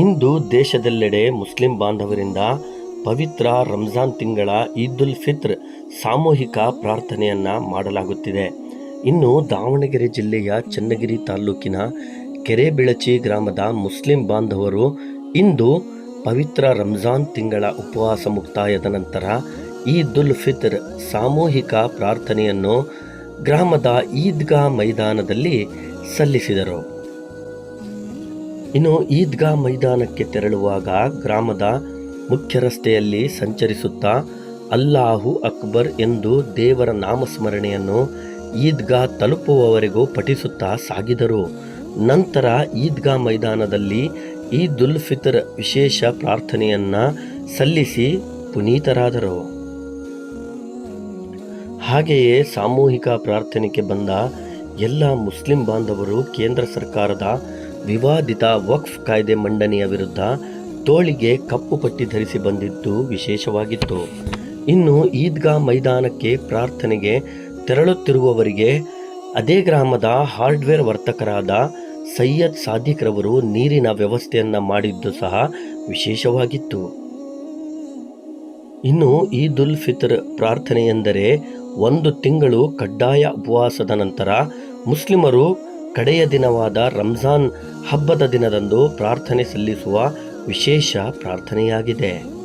ಇಂದು ದೇಶದೆಲ್ಲೆಡೆ ಮುಸ್ಲಿಂ ಬಾಂಧವರಿಂದ ಪವಿತ್ರ ರಂಜಾನ್ ತಿಂಗಳ ಈದ್ ಉಲ್ ಫಿತ್ರ್ ಸಾಮೂಹಿಕ ಪ್ರಾರ್ಥನೆಯನ್ನ ಮಾಡಲಾಗುತ್ತಿದೆ. ಇನ್ನು ದಾವಣಗೆರೆ ಜಿಲ್ಲೆಯ ಚನ್ನಗಿರಿ ತಾಲೂಕಿನ ಕೆರೆಬಿಳಚಿ ಗ್ರಾಮದ ಮುಸ್ಲಿಂ ಬಾಂಧವರು ಇಂದು ಪವಿತ್ರ ರಂಜಾನ್ ತಿಂಗಳ ಉಪವಾಸ ಮುಕ್ತಾಯದ ನಂತರ ಈದ್ ಉಲ್ ಫಿತ್ರ್ ಸಾಮೂಹಿಕ ಪ್ರಾರ್ಥನೆಯನ್ನು ಗ್ರಾಮದ ಈದ್ಗಾ ಮೈದಾನದಲ್ಲಿ ಸಲ್ಲಿಸಿದರು. ಇನ್ನು ಈದ್ಗಾ ಮೈದಾನಕ್ಕೆ ತೆರಳುವಾಗ ಗ್ರಾಮದ ಮುಖ್ಯ ರಸ್ತೆಯಲ್ಲಿ ಸಂಚರಿಸುತ್ತಾ ಅಲ್ಲಾಹು ಅಕ್ಬರ್ ಎಂದು ದೇವರ ನಾಮಸ್ಮರಣೆಯನ್ನು ಈದ್ಗಾ ತಲುಪುವವರೆಗೂ ಪಠಿಸುತ್ತಾ ಸಾಗಿದರು. ನಂತರ ಈದ್ಗಾ ಮೈದಾನದಲ್ಲಿ ಈದ್ ಉಲ್ ಫಿತರ್ ವಿಶೇಷ ಪ್ರಾರ್ಥನೆಯನ್ನು ಸಲ್ಲಿಸಿ ಪುನೀತರಾದರು. ಹಾಗೆಯೇ ಸಾಮೂಹಿಕ ಪ್ರಾರ್ಥನೆಗೆ ಬಂದ ಎಲ್ಲ ಮುಸ್ಲಿಂ ಬಾಂಧವರು ಕೇಂದ್ರ ಸರ್ಕಾರದ ವಿವಾದಿತ ವಕ್ಫ್ ಕಾಯ್ದೆ ಮಂಡನೆಯ ವಿರುದ್ಧ ತೋಳಿಗೆ ಕಪ್ಪು ಪಟ್ಟಿ ಧರಿಸಿ ಬಂದಿದ್ದು ವಿಶೇಷವಾಗಿತ್ತು. ಇನ್ನು ಈದ್ಗಾ ಮೈದಾನಕ್ಕೆ ಪ್ರಾರ್ಥನೆಗೆ ತೆರಳುತ್ತಿರುವವರಿಗೆ ಅದೇ ಗ್ರಾಮದ ಹಾರ್ಡ್ವೇರ್ ವರ್ತಕರಾದ ಸೈಯದ್ ಸಾದಿಕ್ ರವರು ನೀರಿನ ವ್ಯವಸ್ಥೆಯನ್ನು ಮಾಡಿದ್ದು ಸಹ ವಿಶೇಷವಾಗಿತ್ತು. ಇನ್ನು ಈದ್ ಉಲ್ ಫಿತರ್ ಪ್ರಾರ್ಥನೆ ಎಂದರೆ ಒಂದು ತಿಂಗಳು ಕಡ್ಡಾಯ ಉಪವಾಸದ ನಂತರ ಮುಸ್ಲಿಮರು ಕಡೆಯ ದಿನವಾದ ರಂಜಾನ್ ಹಬ್ಬದ ದಿನದಂದು ಪ್ರಾರ್ಥನೆ ಸಲ್ಲಿಸುವ ವಿಶೇಷ ಪ್ರಾರ್ಥನೆಯಾಗಿದೆ.